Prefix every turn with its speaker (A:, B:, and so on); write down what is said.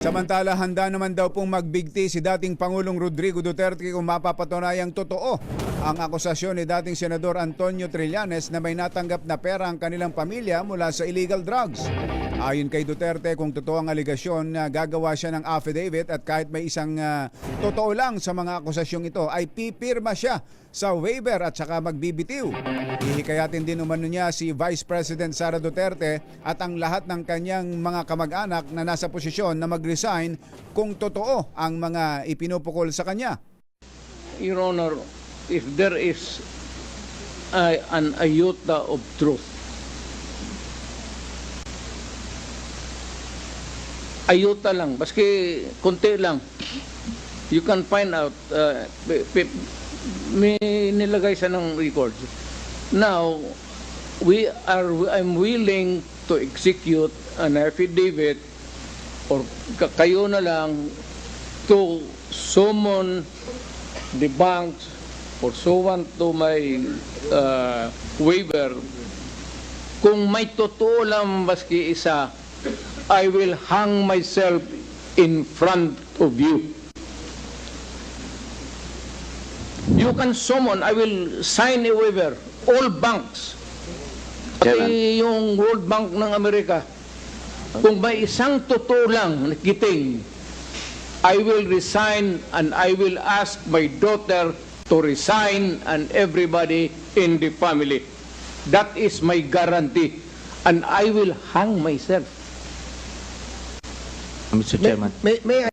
A: Samantala, handa naman daw pong magbigti si dating Pangulong Rodrigo Duterte kung mapapatunayang totoo ang akusasyon ni dating Senador Antonio Trillanes na may natanggap na pera ang kanilang pamilya mula sa illegal drugs. Ayon kay Duterte, kung totoo ang aligasyon, na gagawa siya ng affidavit at kahit may isang ah, totoo lang sa mga akusasyong ito, ay pipirma siya sa waiver at saka magbibitiw. Ihikayatin din umano niya si Vice President Sara Duterte at ang lahat ng kanyang mga kamag-anak na nasa posisyon na mag-resign kung totoo ang mga ipinupukol sa kanya.
B: Your Honor, if there is uh, an iota of truth, iota lang, baski konti lang, you can find out, uh, may nilagay siya ng record. Now, we are, I'm willing to execute an affidavit or ka- kayo na lang to summon the banks pursuant to my uh, waiver, kung may totoo lang maski isa, I will hang myself in front of you. You can summon, I will sign a waiver, all banks, pati yung World Bank ng Amerika, kung may isang totoo lang nakiting, I will resign and I will ask my daughter to resign and everybody in the family. That is my guarantee. And I will hang myself.
C: Mr. Chairman.
D: May, may